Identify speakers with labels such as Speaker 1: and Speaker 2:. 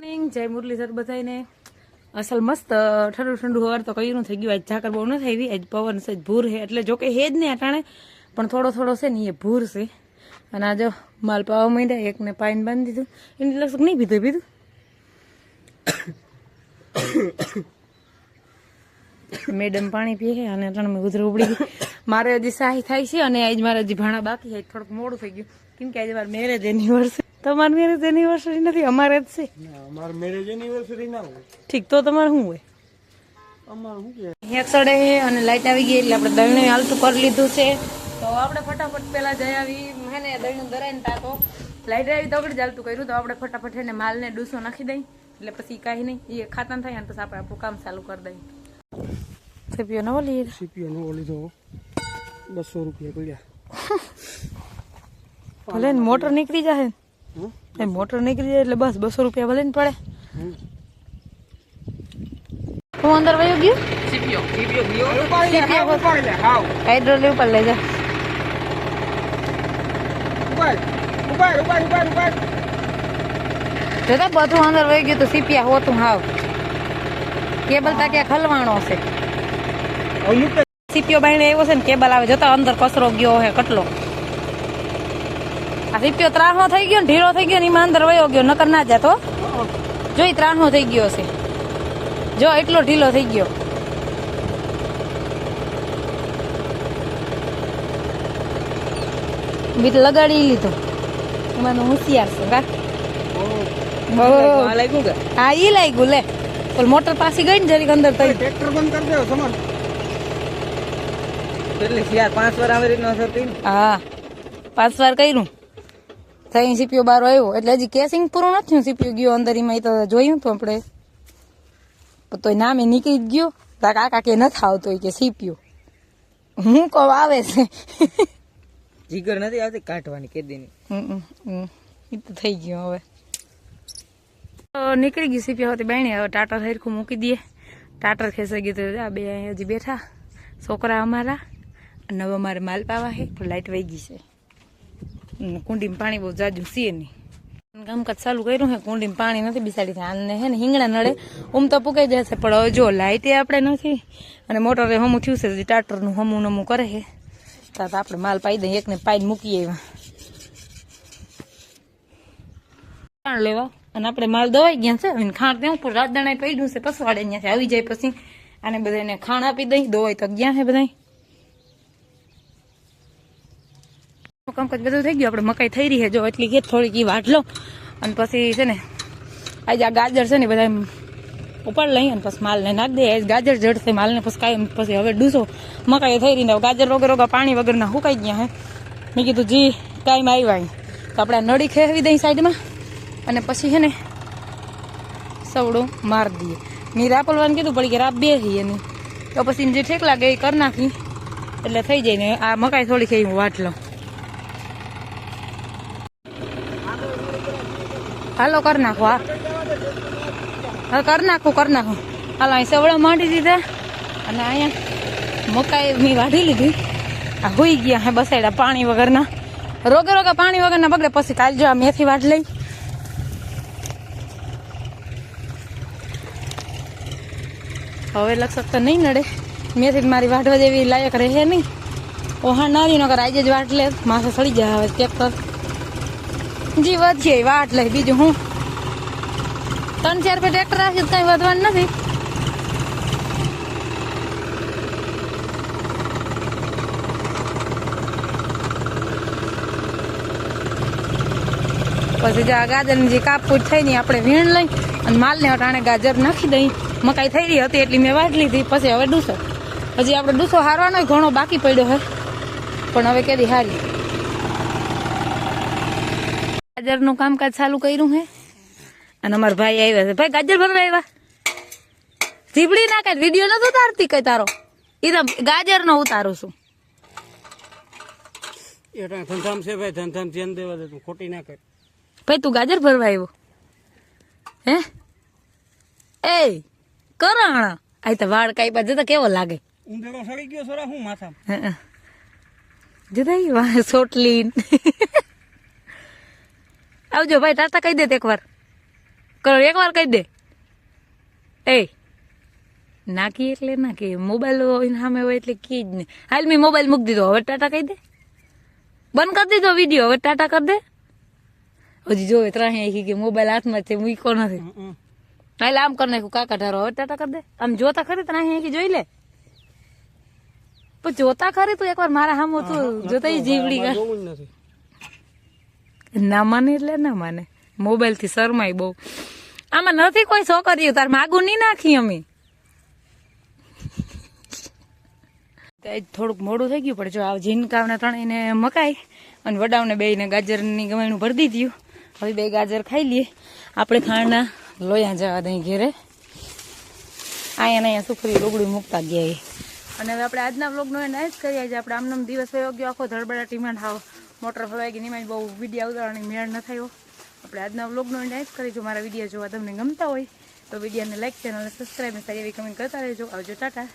Speaker 1: Morning જય મુરલીધર બધાને અસલ મસ્ત, ઠંડુ ઠંડુ હવાર તો કયું થઈ ગયું. આજ ઝાકર બહુ ન થઈ આજ પવન છે ભૂર છે. એટલે જોકે હે જ નહીં અટાણે, પણ થોડો થોડો છે ને એ ભૂર છે. અને આ જો માલ પાવા માંડ્યા, એકને પાઈન બાંધી દીધું. એની લગભગ નહીં પીધું પીધું. મેડમ પાણી પીએ અને અટાણે મેં ઉધર ઉબડી મારે હજી સાહી થાય છે, અને આજ મારે હજી ભાણા બાકી છે થોડુંક મોડું થઈ ગયું. કેમ કે આજે મારે મેરેજ એનિવર્સરી તમારી મેરેજ એનિવર્સરી નથી? અમારે જ છે.
Speaker 2: અમારે મેરેજ એનિવર્સરી ના હોય.
Speaker 1: ઠીક તો તમારે શું હોય?
Speaker 2: અમાર શું કે?
Speaker 1: ચડે અને લાઈટ આવી ગઈ એટલે આપણે દળને હાલતું કરી લીધું છે. તો આપણે ફટાફટ પેલા જઈ આવી હે ને દળનું દરાઈને તાકો લાઈટ આવી તો આપણે ચાલતું કર્યું તો આપણે ફટાફટ એને માલને ડૂસો નાખી દઈએ એટલે પછી કાંઈ નહીં એ ખાતા થાય ને પછી આપણે આપણું કામ ચાલુ કરી દઈએ. સેપીઓ નવો લઈએ
Speaker 2: સીપીઓ લીધો. બસો રૂપિયા પડ્યા.
Speaker 1: ભલે ને મોટર નીકળી જાય મોટર નીકળી જાય એટલે બસ બસો રૂપિયા ભલે ને પડે. હું અંદર વયો ગયો?
Speaker 2: સીપીઓ. ઉપાડી લે,
Speaker 1: જા. જોતા બધું અંદર વહી ગયું તો સીપિયા હોતું હાવ. કેબલ તા ક્યાં ખલવાણો છે. સીપીઓ બાઈને આવ્યો છે ને કેબલ આવે જતા અંદર કચરો ગયો હે કટલો. આ ત્રાણો થઈ ગયો ને ઢીલો થઈ ગયો ને એમાં અંદર વયો ગયો નકર ના જતો જોઈ ત્રાણો થઈ ગયો છે જો એટલો ઢીલો થઈ ગયો. બીટ લગાડી લીધો. એમાં તો હોશિયાર છે કા? હા ઈ લાગ્યું લે. પણ મોટર પાછી ગઈ ને જરીક અંદર થઈ.
Speaker 2: ટ્રેક્ટર બંધ કરી દેવો સમાન.
Speaker 3: કેટલી યાર પાંચ વાર આવી રીતના અસર થઈ
Speaker 1: હા. પાંચ વાર કર્યું. થઈ સીપીઓ બહાર આવ્યો. એટલે હજી કેસિંગ પૂરું નથી હું સીપીઓ ગયો અંદર એમાં તો જોયું તો આપણે. તો તોય નામે નીકળી જ ગયો. તા કાકા કે નથી આવતો કે સીપીઓ. હું કહું આવે છે.
Speaker 3: જીગર નથી આવતી? કાઢવાની કેદીની.
Speaker 1: હમ. તો થઈ ગયું હવે. તો નીકળી ગઈ સીપીઓ હતી બેણી હવે ટાટર હરખું મૂકી દઈએ. ટાટર ખેસાઈ ગયું તો આ બે હજી બેઠા. છોકરા અમારા. અને હવે અમારે માલ પાવા છે લાઇટ લાઈટ વહી ગઈ છે. કુંડીમાં પાણી બહુ જાજુ સીએ નહીં. કામકાજ ચાલુ કર્યું છે કુંડીમાં પાણી નથી, બિસાડી આને હે ને હિંગણા નડે ઉમ તો પુકાઈ જશે પણ હવે જો લાઇટે આપણે નથી. અને મોટરે હમું થયું છે ટાટરનું હમું નમું કરે છે તો આપણે માલ પાઈ દઈએ, એકને પાઈને મૂકીએ એવા લેવા. અને આપણે માલ દવાઈ ગયા છે, અને ખાણ ત્યાં ઉપર રાતદાણા પડ્યું છે, પસવાડે અહીંયા આવી જાય પછી. આને બધાને ખાણ આપી દઈ, દવાઈ તો ગયા છે બધા કામકાજ બધું થઈ ગયું. આપણે મકાઈ થઈ રહી છે. જો એટલી કે થોડીક વાટ લો. અને પછી છે ને, આજે આ ગાજર છે ને બધા ઉપાડ લઈ અને પછી માલને નાખ દે ગાજર જડશે માલને પછી કાંઈ પછી હવે ડૂસો. મકાઈ થઈ રહી ગાજર વગર વગર પાણી વગરના સુકાઈ ગયા હે. મેં કીધું, જી, ટાઈમ આવ્યા. તો આપણે નળી ખેવી દઈ સાઈડમાં અને પછી છે ને સવડું માર દઈએ. મેં રાપલવાને કીધું, પડી કે રાપ બે થઈ એની. તો પછી જે ઠેક લાગે એ કરી નાખી. એટલે થઈ જાય ને આ મકાઈ થોડી ખાઈ હું વાટ લઉં. હાલો, કર નાખો, હા. હા, કર નાખું કર નાખું. હાલો, અહીં સેવડા માંડી દીધા અને અહીંયા મકાઈ મેં વાઢી લીધી. આ હોઈ ગયા હે બસાડ્યા પાણી વગરના. રોગે રોગે પાણી વગરના બગડે પછી કાલ જો આ મેથી વાઢ લઈ. હવે લક્ષક તો નહીં નડે. મેથી મારી વાઢવા જેવી લાયક રહે નહીં. ઓહા નારી નગર આજે જ વાટ લે. માથે સડી જાય હવે, ટ્રેક્ટર. જી, વધીએ. વાટ લે બીજું હું? ત્રણ, ચાર રૂપિયા ટ્રેક્ટર રાખી કઈ વધવાનું નથી. પછી જો આ ગાજરની જે કાપકૂટ થઈ ને આપણે વીણ લઈ અને માલને અટાણે ગાજર નાખી દઈ. મકાઈ થઈ રહી હતી એટલી મેં વાટ લીધી. પછી હવે ડૂસો. હજી આપણે ડૂસો હારવાનો ઘણો બાકી પડ્યો હોય પણ હવે કેદી હારી. ગાજરનું કામકાજ ચાલુ કર્યું હે? અને અમારા ભાઈ આવ્યા છે. ભાઈ ગાજર ભરવા આવ્યા? ઝીબડી ના કઈ વીડિયો નથી ઉતારતી કઈ તારો? એ તો ગાજર નો ઉતારું છું.
Speaker 2: ધંધામ છે ભાઈ ધંધામ ધ્યાન દેવા દે તું ખોટી ના કર.
Speaker 1: ભાઈ તું ગાજર ભરવા આવ્યો? હે? એ કરાણા! આ તો વાળ કાઈ બાજુ કેવો લાગે?
Speaker 2: ઊંધેડો સડી ગયો સોરા હું માથા
Speaker 1: હે જુદા સોટલી આવજો ભાઈ ટાટા કહી દે એક વાર કરો એકવાર કહી દે એ નાખી એટલે નાખી મોબાઈલ હોય ને સામે હોય એટલે કી જ ને હાલ મેં મોબાઈલ મૂકી દીધો હવે ટાટા કહી દે બંધ કરી દીધો વીડિયો હવે ટાટા કરી દે હજી જોવે ત્રણ કે મોબાઈલ હાથમાં છે મૂકો નથી
Speaker 2: હમ.
Speaker 1: હાલ આમ કરી નાખ્યું કાકા ધારો હવે ટાટા કરી દે આમ જોતા ખરી ત્રણ અહીંયાથી જોઈ લે પણ જોતા ખરી તું એકવાર મારા સામો તું જોતા ય જીવડી કર
Speaker 2: જોવું જ નથી
Speaker 1: ના માને એટલે ના માને. મોબાઈલથી શરમાય બહુ. આમાં નથી કોઈ છોકરીઓ તાર માગું નહીં નાખી અમે. થોડુંક મોડું થઈ ગયું, પણ જો આ જીનકાવના ત્રણ એને મકાઈ અને વડાવને બેયને ગાજરની ગવાણું ભરી દીધું. હવે બે ગાજર ખાઈ લઈએ. આપણે ખાંડના લોયા જવા દઈ ઘેરે. અહીંયા ને અહીંયા સુખરી રોગડી મૂકતા ગયા અને હવે આપણે આજના વ્લોગનો એને જ કરીએ આજે આપણે આમનો દિવસ વયો ગયો આખો ધડબડા ટીમાં હાવ મોટર ફરવાઈ ગઈ એમાં બહુ વીડિયો ઉતારવાની મેળ ન થયો આપણે આજના વ્લોગનો એને જ કરીશું મારા વીડિયો જોવા તમને ગમતા હોય તો વિડીયોને લાઈક ચેનલને સબસ્ક્રાઈબ સારી એવી કમેન્ટ કરતા રહેજો. આવજો, ટાટા.